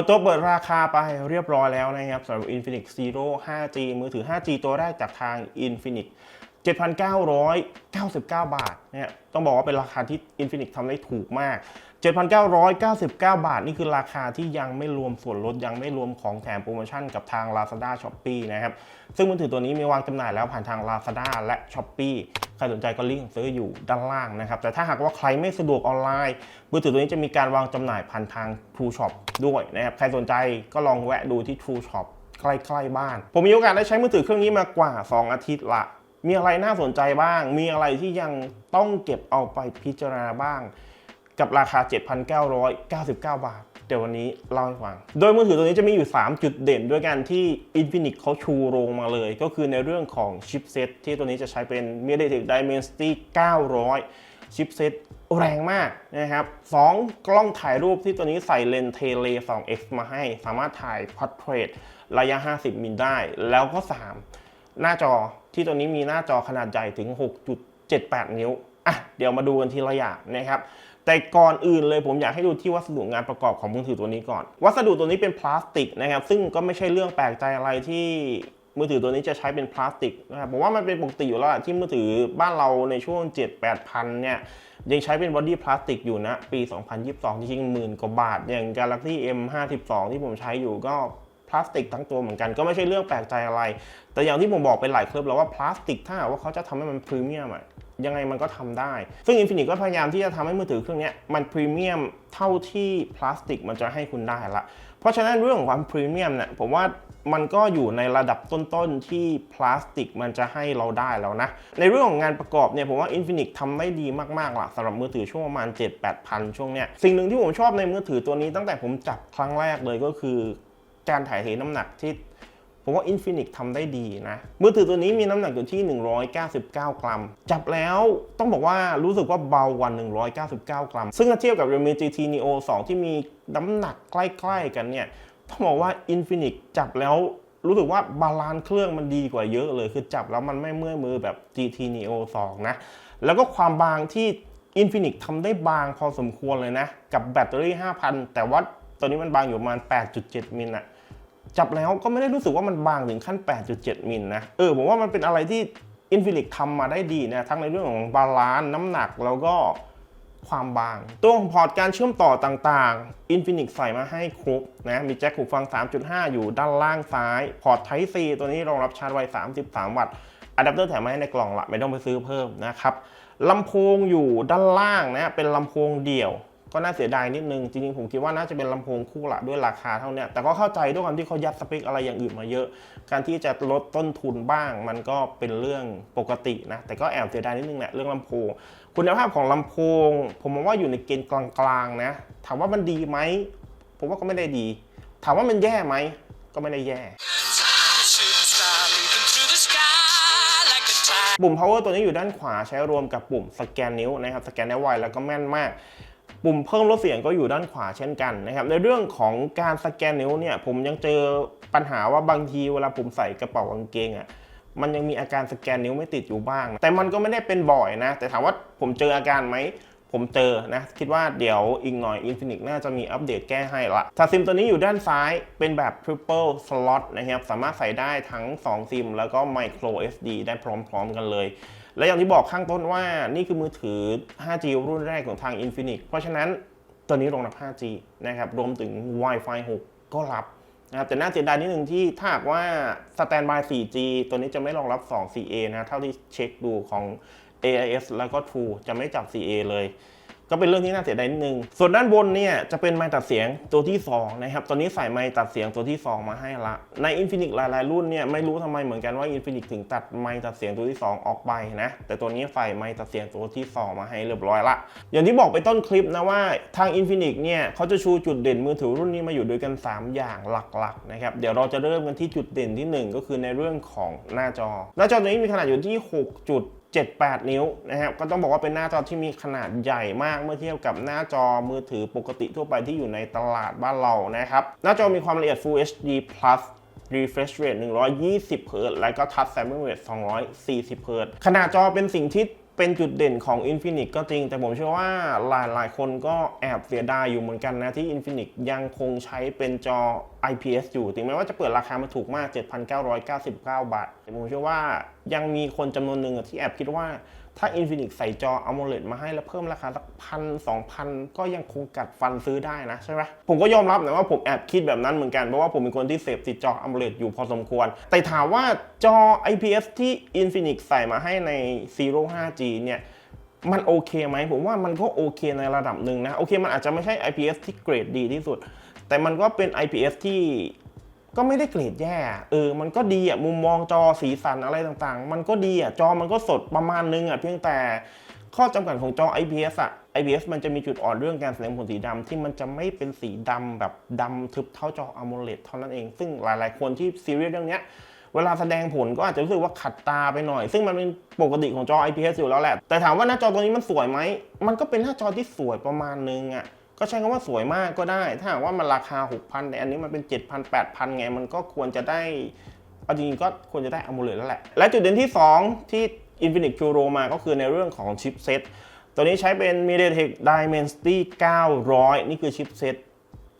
ดตัวเปิดราคาไปเรียบร้อยแล้วนะครับสำหรับ Infinix Zero 5G มือถือ 5G ตัวแรกจากทาง Infinix 7,999 บาทเนี่ยต้องบอกว่าเป็นราคาที่ Infinix ทำได้ถูกมาก 7,999 บาท นี่คือราคาที่ยังไม่รวมส่วนลดยังไม่รวมของแถมโปรโมชั่นกับทาง Lazada Shopee นะครับ ซึ่งมือถือตัวนี้มีวางจำหน่ายแล้วผ่านทาง Lazada และ Shopee ใครสนใจก็ลิงก์ซื้ออยู่ด้านล่างนะครับ แต่ถ้าหากว่าใครไม่สะดวกออนไลน์ มือถือตัวนี้จะมีการวางจำหน่ายผ่านทาง True Shop ด้วยนะครับ ใครสนใจก็ลองแวะดูที่ True Shop ใกล้ๆบ้าน ผมมีโอกาสได้ใช้มือถือเครื่องนี้มากว่า 2 อาทิตย์ละ มีอะไรน่าสนใจบ้าง มีอะไรที่ยังต้องเก็บเอาไปพิจารณาบ้าง กับราคา 7,999 บาท เดี๋ยววันนี้เล่าให้ฟัง โดยมือถือตัวนี้จะมีอยู่ 3 จุดเด่นด้วยกันที่ Infinix เขาชูโรงมาเลย ก็คือในเรื่องของชิปเซตที่ตัวนี้จะใช้เป็น MediaTek Dimensity 900 ชิปเซตแรงมากนะครับ 2 กล้องถ่ายรูปที่ตัวนี้ใส่เลนส์เทเล 2x มาให้ สามารถถ่าย Portrait ระยะ 50 มิลได้ แล้วก็ 3 หน้าจอ ที่ตัวนี้มีหน้าจอขนาดใหญ่ถึง 6.78 นิ้วอะเดี๋ยวมาดูกันทีละอย่างนะครับแต่ก่อนอื่นเลยผมอยากให้ดูที่วัสดุงานประกอบของมือถือตัวนี้ก่อน วัสดุตัวนี้เป็นพลาสติกนะครับ ซึ่งก็ไม่ใช่เรื่องแปลกใจอะไรที่มือถือตัวนี้จะใช้เป็นพลาสติกนะครับผมว่ามันเป็นปกติอยู่แล้วที่มือถือบ้านเราในช่วง 7-8พันเนี่ยยังใช้เป็นบอดี้พลาสติกอยู่นะ ปี 2022 จริงๆหมื่นกว่าบาท อย่าง Galaxy M52 ที่ผมใช้อยู่ก็ ลาสติกทั้งตัวเหมือนกันก็ไม่ใช่เรื่องแปลกใจอะไร แต่อย่างที่ผมบอกไปหลายคลิปแล้วว่าพลาสติกถ้าว่าเขาจะทำให้มันพรีเมียมอะยังไงมันก็ทำได้ ซึ่ง Infinix ก็พยายามที่จะทำให้มือถือเครื่องนี้มันพรีเมียมเท่าที่พลาสติกมันจะให้คุณได้ละ เพราะฉะนั้นเรื่องของความพรีเมียมเนี่ยผมว่ามันก็อยู่ในระดับต้นๆที่พลาสติกมันจะให้เราได้แล้วนะ ในเรื่องของงานประกอบเนี่ยผมว่า Infinix ทำได้ดีมากๆล่ะสำหรับมือถือช่วงประมาณ 7-8พันช่วงเนี้ย สิ่งหนึ่งที่ผมชอบในมือถือตัวนี้ตั้งแต่ผมจับครั้งแรกเลยก็คือ การถ่ายเทน้ำหนักที่ผมว่า Infinix ทำได้ดีนะ มือถือตัวนี้มีน้ำหนักอยู่ที่ 199 กรัม จับแล้วต้องบอกว่ารู้สึกว่าเบากว่า 199 กรัม ซึ่งเทียบกับ Realme GT Neo 2 ที่มีน้ำหนักใกล้ๆ กันเนี่ย ต้องบอกว่า Infinix จับแล้วรู้สึกว่าบาลานซ์เครื่องมันดีกว่าเยอะเลย คือจับแล้วมันไม่เมื่อยมือแบบ GT Neo 2 นะ แล้วก็ความบางที่ Infinix ทำได้บางพอสมควรเลยนะ กับแบตเตอรี่ 5,000 แต่ว่าตัวนี้มันบางอยู่ประมาณ 8.7 มิลนะ จับแล้วก็ไม่ได้รู้สึกว่ามันบางถึงขั้น 8.7 มิลนะ เออผมว่ามันเป็นอะไรที่ Infinix ทำมาได้ดีนะ ทั้งในเรื่องของบาลานซ์น้ำหนักแล้วก็ความบาง ตัวของพอร์ตการเชื่อมต่อต่างๆ Infinix ใส่มาให้ครบนะ มีแจ็คหูฟัง 3.5 อยู่ด้านล่างซ้าย พอร์ต Type C ตัวนี้รองรับชาร์จไว 33 วัตต์อะแดปเตอร์แถมมาให้ในกล่องละ ไม่ต้องไปซื้อเพิ่มนะครับ ลำโพงอยู่ด้านล่างนะ เป็นลำโพงเดี่ยว ก็น่าเสียดายนิดนึง จริงๆ ผมคิดว่าน่าจะเป็นลำโพงคู่ละด้วยราคาเท่านี้แต่ก็เข้าใจด้วยความที่เขายัดสเปคอะไรอย่างอื่นมาเยอะ การที่จะลดต้นทุนบ้าง มันก็เป็นเรื่องปกตินะ แต่ก็แอบเสียดายนิดนึงแหละเรื่องลำโพง คุณภาพของลำโพง ผมมองว่าอยู่ในเกณฑ์กลางๆนะ ถามว่ามันดีไหม ผมว่าก็ไม่ได้ดี ถามว่ามันแย่ไหม ก็ไม่ได้แย่ปุ่ม power ตัวนี้อยู่ด้านขวาใช้รวมกับปุ่มสแกนนิ้วนะครับ สแกนได้ไวแล้วก็แม่นมาก ปุ่มเพิ่มลดเสียงก็อยู่ด้านขวาเช่นกันนะครับในเรื่องของการสแกนนิ้วเนี่ยผมยังเจอปัญหาว่าบางทีเวลาผมใส่กระเป๋ากางเกงอะ่ะมันยังมีอาการสแกนนิ้วไม่ติดอยู่บ้าง แต่มันก็ไม่ได้เป็นบ่อยนะ แต่ถามว่าผมเจออาการไหม ผมเจอนะ คิดว่าเดี๋ยวอีกหน่อย Infinix น่าจะมีอัปเดตแก้ให้ละถ้าซิมตัวนี้อยู่ด้านซ้ายเป็นแบบ Triple Slot นะครับ สามารถใส่ได้ทั้ง 2 ซิม แล้วก็ Micro SD ได้พร้อมๆกันเลย และอย่างที่บอกข้างต้นว่านี่คือมือถือ 5G รุ่นแรกของทาง Infinix เพราะฉะนั้นตัวนี้รองรับ 5G นะครับรวมถึง Wi-Fi 6 ก็รับนะครับแต่น่าเสียดายนิดนึงที่ถ้าหากว่าสแตนบาย 4G ตัวนี้จะไม่รองรับ 2CA นะเท่าที่เช็คดูของ AIS แล้วก็ True จะไม่จับ CA เลย ก็เป็นเรื่องที่น่าเสียดายนิดนึง ส่วนด้านบนเนี่ยจะเป็นไมค์ตัดเสียงตัวที่ 2 นะครับ ตอนนี้ใส่ไมค์ตัดเสียงตัวที่ 2 มาให้ละ ใน Infinix หลาย ๆ รุ่นเนี่ยไม่รู้ทำไมเหมือนกันว่า Infinix ถึงตัดไมค์ตัดเสียงตัวที่ 2 ออกไปนะ แต่ตัวนี้ใส่ไมค์ตัดเสียงตัวที่ 2 มาให้เรียบร้อยละ อย่างที่บอกไปต้นคลิปนะว่าทาง Infinix เนี่ยเขาจะชูจุดเด่นมือถือรุ่นนี้มาอยู่ด้วยกัน 3 อย่างหลัก ๆ นะครับ เดี๋ยวเราจะเริ่มกันที่จุดเด่นที่ 1 ก็คือในเรื่องของหน้าจอ หน้าจอตัวนี้มีขนาดอยู่ที่ 6 จุด 78 นิ้วนะครับก็ต้องบอกว่าเป็นหน้าจอที่มีขนาดใหญ่มากเมื่อเทียบกับหน้าจอมือถือปกติทั่วไปที่อยู่ในตลาดบ้านเรานะครับ หน้าจอมีความละเอียด Full HD Plus refresh rate 120 Hz และก็ touch sampling rate 240 Hz ขนาดจอเป็นสิ่งที่เป็นจุดเด่นของ Infinix ก็จริง แต่ผมเชื่อว่าหลายหลายคนก็แอบเสียดายอยู่เหมือนกันนะที่ Infinix ยังคงใช้เป็นจอ IPS อยู่ ถึงแม้ว่าจะเปิดราคามาถูกมาก 7,999 บาทแต่ผมเชื่อว่ายังมีคนจำนวนหนึ่งที่แอบคิดว่าถ้า Infinix ใส่จอ AMOLED มาให้แล้วเพิ่มราคาสักพันสองพันก็ยังคงกัดฟันซื้อได้นะใช่ไหมผมก็ยอมรับนะว่าผมแอบคิดแบบนั้นเหมือนกัน เพราะว่าผมเป็นคนที่เสพติดจอ AMOLED อยู่พอสมควร แต่ถามว่าจอ IPS ที่ Infinix ใส่มาให้ใน Zero 5G เนี่ย มันโอเคไหมผมว่ามันก็โอเคในระดับหนึ่งนะ โอเคมันอาจจะไม่ใช่ IPS ที่เกรดดีที่สุด แต่มันก็เป็น IPS ที่ก็ไม่ได้เกรดแย่ เออ มันก็ดีอะ มุมมองจอสีสันอะไรต่างๆ มันก็ดีอะ จอมันก็สดประมาณนึงอะ เพียงแต่ข้อจำกัดของจอ IPS อะ IPS มันจะมีจุดอ่อนเรื่องการแสดงผลสีดำที่มันจะไม่เป็นสีดำแบบดำทึบเท่าจอ AMOLED เท่านั้นเอง ซึ่งหลายๆคนที่ซีเรียสเรื่องเนี้ย เวลาแสดงผลก็อาจจะรู้สึกว่าขัดตาไปหน่อย ซึ่งมันเป็นปกติของจอ IPS อยู่แล้วแหละ แต่ถามว่าหน้าจอตัวนี้มันสวยไหม มันก็เป็นหน้าจอที่สวยประมาณนึงอะก็ใช้คำว่าสวยมากก็ได้ ถ้าหากว่ามันราคา 6,000แต่อันนี้มันเป็น 7,000 8,000 ไง มันก็ควรจะได้เอาจริงๆก็ควรจะได้ AMOLED แล้วแหละ และจุดเด่นที่ 2 ที่ Infinix Juro มาก็คือในเรื่องของชิปเซตตัวนี้ใช้เป็น MediaTek Dimensity 900 นี่คือชิปเซต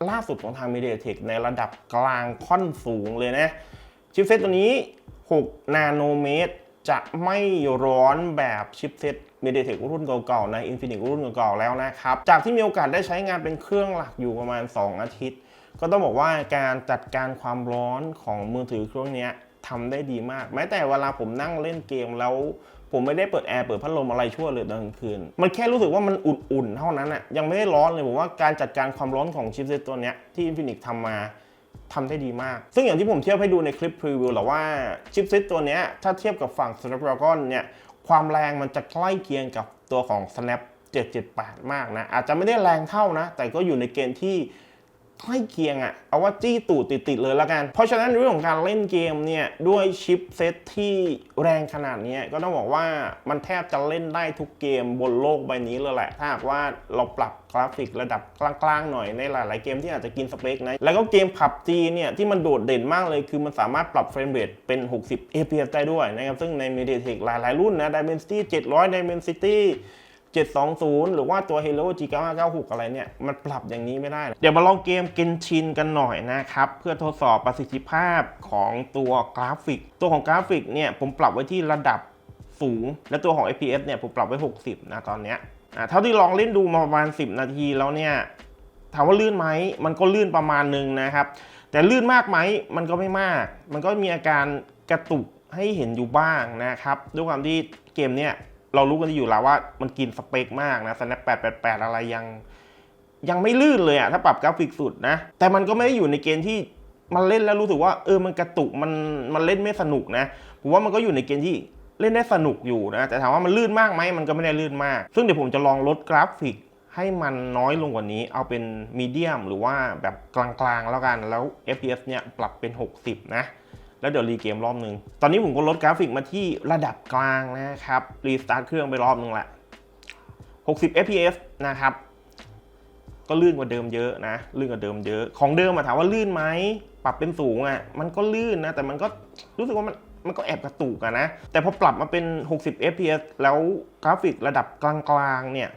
ล่าสุดของทาง MediaTek ในระดับกลางค่อนสูงเลยนะ ชิปเซตตัวนี้ 6 นาโนเมตร จะไม่ร้อนแบบชิปเซต MediaTek รุ่นเก่าๆ ใน Infinix รุ่นเก่าๆ แล้วนะครับ จากที่มีโอกาสได้ใช้งานเป็นเครื่องหลักอยู่ประมาณ 2 อาทิตย์ ก็ต้องบอกว่าการจัดการความร้อนของมือถือเครื่องนี้ทำได้ดีมาก แม้แต่เวลาผมนั่งเล่นเกมแล้วผมไม่ได้เปิดแอร์เปิดพัดลมอะไรชั่วเลยตอนกลางคืน มันแค่รู้สึกว่ามันอุ่นๆ เท่านั้นอะยังไม่ได้ร้อนเลยผมว่าการจัดการความร้อนของชิปเซตตัวเนี้ยที่ Infinix ทำมา ทำได้ดีมาก ซึ่งอย่างที่ผมเทียบให้ดูในคลิปพรีวิวหรอว่าชิปซิตตัวนี้ถ้าเทียบกับฝั่ง Snapdragon เนี่ยความแรงมันจะใกล้เคียงกับตัวของ Snap 778 มากนะ อาจจะไม่ได้แรงเท่านะ แต่ก็อยู่ในเกณฑ์ที่ ใกล้เคียงอะเอาว่าจี้ตูดติดๆเลยละกัน เพราะฉะนั้นเรื่องของการเล่นเกมเนี่ย ด้วยชิปเซตที่แรงขนาดนี้ก็ต้องบอกว่ามันแทบจะเล่นได้ทุกเกมบนโลกใบนี้เลยแหละ ถ้าหากว่าเราปรับกราฟิกระดับกลางๆหน่อยในหลาย ๆ เกมที่อาจจะกินสเปคนะ แล้วก็เกม PUBG เนี่ยที่มันโดดเด่นมากเลยคือมันสามารถปรับเฟรมเรทเป็น 60 fps ได้ด้วยนะครับ ซึ่งใน MediaTek หลายๆรุ่นนะ Dimensity 700 Dimensity 720 หรือว่าตัว Hello G996 อะไรเนี่ย มันปรับอย่างนี้ไม่ได้ เดี๋ยวมาลองเกม Genshin กันหน่อยนะครับ เพื่อทดสอบประสิทธิภาพของตัวกราฟิก ตัวของกราฟิกเนี่ย ผมปรับไว้ที่ระดับสูง และตัวของ FPS เนี่ย ผมปรับไว้ 60 นะตอนเนี้ยเท่าที่ลองเล่นดูมาประมาณ 10 นาทีแล้วเนี่ยถามว่าลื่นไหมมันก็ลื่นประมาณนึงนะครับ แต่ลื่นมากไหมมันก็ไม่มาก มันก็มีอาการกระตุกให้เห็นอยู่บ้างนะครับ ด้วยความที่เกมเนี่ย เรารู้กันอยู่แล้วว่ามันกินสเปคมากนะ Snap 888 อะไรยัง ยังไม่ลื่นเลยอะถ้าปรับกราฟิกสุดนะ แต่มันก็ไม่ได้อยู่ในเกณฑ์ที่มันเล่นแล้วรู้สึกว่า เออมันกระตุกมันมันเล่นไม่สนุกนะผมว่ามันก็อยู่ในเกณฑ์ที่เล่นได้สนุกอยู่นะแต่ถามว่ามันลื่นมากไหมมันก็ไม่ได้ลื่นมาก ซึ่งเดี๋ยวผมจะลองลดกราฟิกให้มันน้อยลงกว่านี้ เอาเป็นมีเดียมหรือว่าแบบกลางๆแล้วกันแล้ว FPS เนี่ยปรับเป็น 60 นะ แล้วเดี๋ยวรีเกมรอบนึง ตอนนี้ผมก็ลดกราฟิกมาที่ระดับกลางนะครับ รีสตาร์ทเครื่องไปรอบนึงละ 60 fps นะครับ ก็ลื่นกว่าเดิมเยอะนะ ลื่นกว่าเดิมเยอะ ของเดิมอะถามว่าลื่นไหม ปรับเป็นสูงอะมันก็ลื่นนะ แต่มันก็รู้สึกว่ามันมันก็แอบกระตุกอะนะ แต่พอปรับมาเป็น 60 fps แล้วกราฟิกระดับกลางๆเนี่ย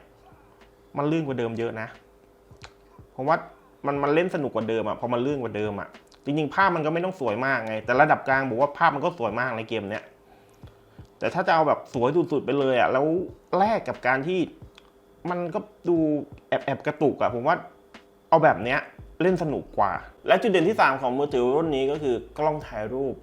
มันลื่นกว่าเดิมเยอะนะ ผมว่ามันมันเล่นสนุกกว่าเดิมอะพอมันลื่นกว่าเดิมอะ จริงๆ ภาพมันก็ไม่ต้องสวยมากไง แต่ระดับกลางบอกว่าภาพมันก็สวยมากในเกมเนี้ยแต่ถ้าจะเอาแบบสวยสุดๆไปเลยอะแล้วแลกกับการที่มันก็ดูแอบแอบกระตุกอะผมว่าเอาแบบเนี้ยเล่นสนุกกว่า และจุดเด่นที่ 3 ของมือถือรุ่นนี้ก็คือกล้องถ่ายรูป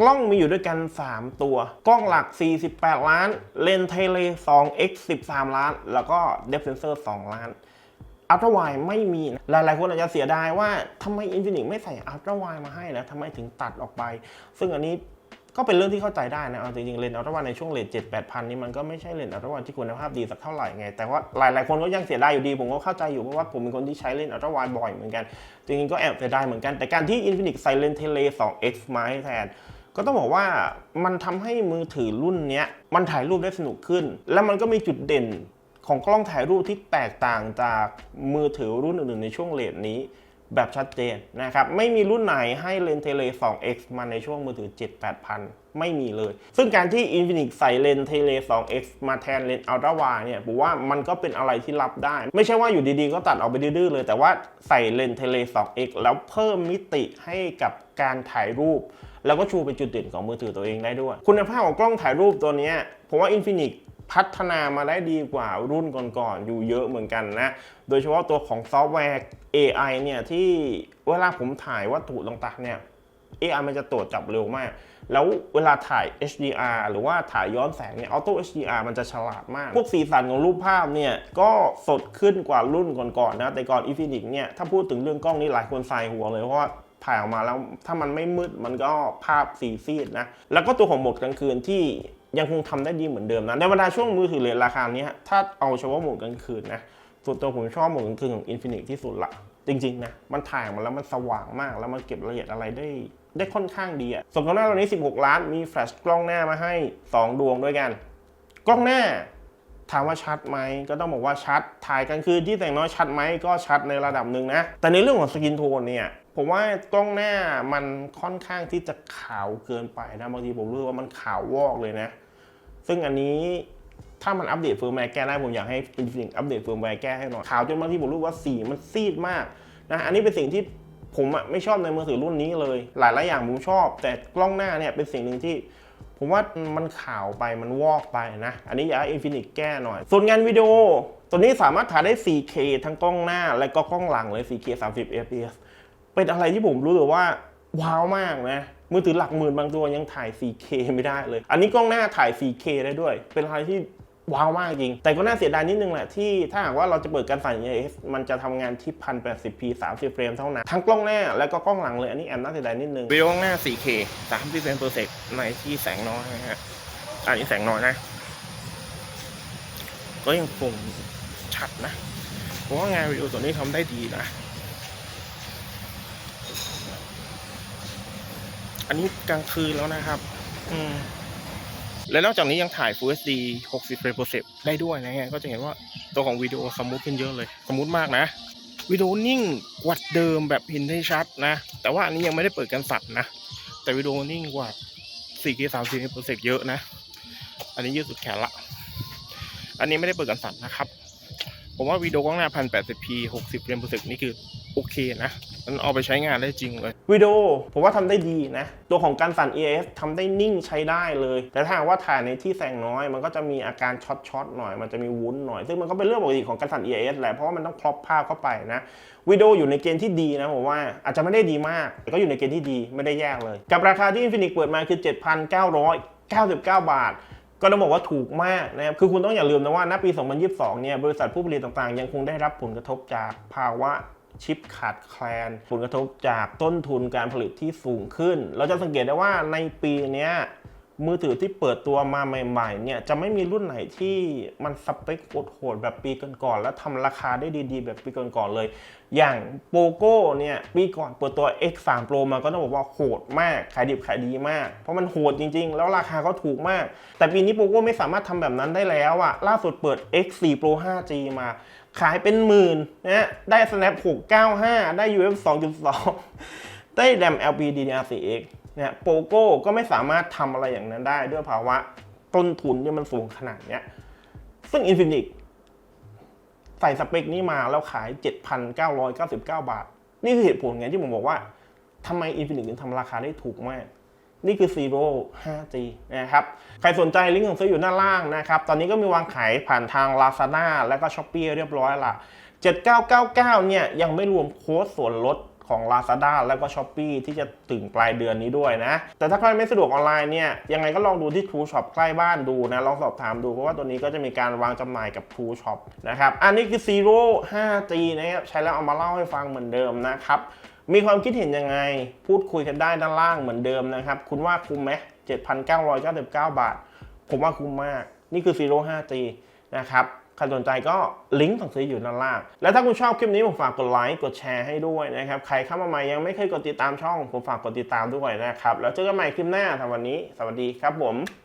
กล้องมีอยู่ด้วยกัน 3 ตัว กล้องหลัก 48 ล้าน เลนส์เทเล 2x 13 ล้าน แล้วก็เดฟเซนเซอร์ 2 ล้าน อัลตร้าไวไม่มีนะหลายๆคนอาจจะเสียดายว่าทำไม Infinix ไม่ใส่อัลตร้าไวมาให้นะทำไมถึงตัดออกไป ซึ่งอันนี้ก็เป็นเรื่องที่เข้าใจได้นะเอาจริงๆเลนส์อัลตร้าไวในช่วงเลท7 8พันนี่มันก็ไม่ใช่เลนส์อัลตร้าไวที่คุณภาพดีสักเท่าไหร่ไง แต่ว่าหลายๆคนก็ยังเสียดายอยู่ดี ผมก็เข้าใจอยู่เพราะว่าผมเป็นคนที่ใช้เลนส์อัลตร้าไวบ่อยเหมือนกัน จริงๆก็แอบเสียดายเหมือนกัน แต่การที่ Infinix ใส่เลนส์เทเล 2x มาให้แทนก็ต้องบอกว่ามันทำให้มือถือรุ่นนี้มันถ่ายรูปได้สนุกขึ้น แล้วมันก็มีจุดเด่น ของกล้องถ่ายรูปที่แตกต่างจากมือถือรุ่นอื่นๆในช่วงเลทนี้แบบชัดเจนนะครับ ไม่มีรุ่นไหนให้เลนส์เทเล 2x มาในช่วงมือถือ 7 8พันไม่มีเลย ซึ่งการที่ Infinix ใส่เลนส์เทเล 2x มาแทนเลนส์ Ultra Wide เนี่ยผมว่ามันก็เป็นอะไรที่รับได้ ไม่ใช่ว่าอยู่ดีๆ ก็ตัดออกไปดื้อๆเลย แต่ว่าใส่เลนส์เทเล 2x แล้วเพิ่มมิติให้กับการถ่ายรูป แล้วก็ชูเป็นจุดเด่นของมือถือตัวเองได้ด้วย คุณภาพของกล้องถ่ายรูปตัวเนี้ยผมว่า Infinix พัฒนามาได้ดีกว่ารุ่นก่อนๆอยู่เยอะเหมือนกันนะ โดยเฉพาะตัวของซอฟต์แวร์ AI เนี่ยที่เวลาผมถ่ายวัตถุต่างๆเนี่ย AI มันจะตรวจจับเร็วมาก แล้วเวลาถ่าย HDR หรือว่าถ่ายย้อนแสงเนี่ย Auto HDR มันจะฉลาดมาก พวกสีสันของรูปภาพเนี่ย ก็สดขึ้นกว่ารุ่นก่อนๆนะแต่ก่อน Infinix เนี่ย ถ้าพูดถึงเรื่องกล้องนี่หลายคนใส่หัวเลย เพราะว่าถ่ายออกมาแล้วถ้ามันไม่มืดมันก็ภาพสีซีดนะ แล้วก็ตัวของโหมดกลางคืนที่ ยังคงทำได้ดีเหมือนเดิมนะในบรรดาช่วงมือถือเลทราคาเนี้ยถ้าเอาเฉพาะโหมดกลางคืนนะส่วนตัวผมชอบโหมดกลางคืนของ Infinix ที่สุดละจริงๆนะมันถ่ายมาแล้วมันสว่างมาก แล้วมันเก็บรายละเอียดอะไรได้ได้ค่อนข้างดีอะส่วนกล้องหน้าตัวนี้ 16 ล้านมีแฟลชกล้องหน้ามาให้ 2 ดวงด้วยกัน กล้องหน้าถามว่าชัดไหมก็ต้องบอกว่าชัด ถ่ายกลางคืนที่แต่งน้อยชัดไหมก็ชัดในระดับหนึ่งนะ แต่ในเรื่องของสกินโทนเนี่ยผมว่ากล้องหน้ามันค่อนข้างที่จะขาวเกินไปนะบางทีผมรู้สึกว่ามันขาววอกเลยนะ ซึ่งอันนี้ถ้ามันอัปเดตเฟิร์มแวร์แก้ได้ผมอยากให้ Infinix อัปเดตเฟิร์มแวร์แก้ให้หน่อยขาวจนบางที่ผมรู้ว่าสีมันซีดมากนะอันนี้เป็นสิ่งที่ผมอะไม่ชอบในมือถือรุ่นนี้เลย หลายหลายอย่างผมชอบ แต่กล้องหน้าเนี่ยเป็นสิ่งหนึ่งที่ ผมว่ามันขาวไปมันวอกไปนะ อันนี้อยากให้ Infinix แก้หน่อย ส่วนงานวิดีโอ ตัวนี้สามารถถ่ายได้ 4K ทั้งกล้องหน้าและก็กล้องหลังเลย 4K 30 fps เป็นอะไรที่ผมรู้เลยว่าว้าวมากนะ มือถือหลักหมื่นบางตัวยังถ่าย 4K ไม่ได้เลย อันนี้กล้องหน้าถ่าย 4K ได้ด้วย เป็นอะไรที่ว้าวมากจริง แต่ก็น่าเสียดายนิดนึงแหละที่ถ้าหากว่าเราจะเปิดการสั่น EIS มันจะทำงานที่ 1080p 30 เฟรมเท่านั้น ทั้งกล้องหน้าและก็กล้องหลังเลย อันนี้แอบน่าเสียดายนิดนึงวิดีโอกล้องหน้า 4K 30เฟรม per sec ในที่แสงน้อยนะฮะอันนี้แสงน้อยนะ ก็ยังคงชัดนะผมว่างานวิดีโอตัวนี้ทำได้ดีนะ อันนี้กลางคืนแล้วนะครับ อืมและนอกจากนี้ยังถ่าย Full HD 60เฟรม per sec ได้ด้วยนะฮะก็จะเห็นว่าตัวของวิดีโอสมูทขึ้นเยอะเลย สมูทมากนะวิดีโอนิ่งกว่าเดิมแบบเห็นได้ชัดนะ แต่ว่าอันนี้ยังไม่ได้เปิดกันสั่นนะ แต่วิดีโอนิ่งกว่า 4K 30เฟรม per sec เยอะนะ อันนี้ยืดสุดแขนละ อันนี้ไม่ได้เปิดกันสั่นนะครับ ผมว่าวิดีโอกล้องหน้า 1080p 60เฟรม per sec นี่คือ โอเคนะมันเอาไปใช้งานได้จริงเลยวิดีโอผมว่าทำได้ดีนะ ตัวของการสั่น EIS ทำได้นิ่งใช้ได้เลย แต่ถ้าว่าถ่ายในที่แสงน้อย มันก็จะมีอาการช็อตๆหน่อยมันจะมีวุ้นหน่อย ซึ่งมันก็เป็นเรื่องปกติของการสั่น EIS แหละเพราะว่ามันต้องครอปภาพเข้าไปนะวิดีโออยู่ในเกณฑ์ที่ดีนะผมว่าอาจจะไม่ได้ดีมาก แต่ก็อยู่ในเกณฑ์ที่ดีไม่ได้แย่เลย กับราคาที่ Infinix เปิดมาคือ 7,999 บาทก็ต้องบอกว่าถูกมากนะครับ คือคุณต้องอย่าลืมนะว่าณปี 2022 เนี่ย บริษัทผู้ผลิตต่างๆ ยังคงได้รับผลกระทบจากภาวะ ชิปขาดแคลน ผลกระทบจากต้นทุนการผลิตที่สูงขึ้น เราจะสังเกตได้ว่าในปีนี้มือถือที่เปิดตัวมาใหม่ๆเนี่ยจะไม่มีรุ่นไหนที่มันสเปคโหดๆแบบปีก่อนๆแล้วทำราคาได้ดีๆ แบบปีก่อนๆเลย อย่างโปโก้เนี่ยปีก่อนเปิดตัว X3 Pro มาก็ต้องบอกว่าโหดมากขายดิบขายดีมาก เพราะมันโหดจริงๆ แล้วราคาก็ถูกมาก แต่ปีนี้โปโก้ไม่สามารถทำแบบนั้นได้แล้วอะล่าสุดเปิด X4 Pro 5G มา ขายเป็นหมื่นนะฮะได้ Snap 695 ได้ UF 2.2 ได้แรม LPDDR4X เนี่ยโปโก้ก็ไม่สามารถทำอะไรอย่างนั้นได้ด้วยภาวะต้นทุนที่มันสูงขนาดเนี้ย ซึ่ง Infinix ใส่สเปคนี้มาแล้วขาย 7,999 บาท นี่คือเหตุผลไงที่ผมบอกว่าทำไม Infinix ถึงทำราคาได้ถูกมาก นี่คือ Zero 5G นะครับ ใครสนใจลิงก์ของซื้ออยู่หน้าล่างนะครับ ตอนนี้ก็มีวางขายผ่านทาง Lazada และก็ Shopee เรียบร้อยละ 7999 เนี่ยยังไม่รวมโค้ดส่วนลด ของ Lazada แล้วก็ Shopee ที่จะถึงปลายเดือนนี้ด้วยนะ แต่ถ้าใครไม่สะดวกออนไลน์เนี่ยยังไงก็ลองดูที่ True Shop ใกล้บ้านดูนะ ลองสอบถามดูเพราะว่าตัวนี้ก็จะมีการวางจำหน่ายกับ True Shop นะครับ อันนี้คือ Zero 5G นะครับใช้แล้วเอามาเล่าให้ฟังเหมือนเดิมนะครับมีความคิดเห็นยังไงพูดคุยกันได้ด้านล่างเหมือนเดิมนะครับ คุณว่าคุ้มไหม7,999 บาท ผมว่าคุ้มมาก นี่คือ Zero 5G นะครับ ใครสนใจก็ลิงก์สั่งซื้ออยู่ด้านล่าง และถ้าคุณชอบคลิปนี้ผมฝากกดไลค์กดแชร์ให้ด้วยนะครับ ใครเข้ามาใหม่ยังไม่เคยกดติดตามช่อง ผมฝากกดติดตามด้วยนะครับ แล้วเจอกันใหม่คลิปหน้าสำหรับวันนี้ สวัสดีครับผม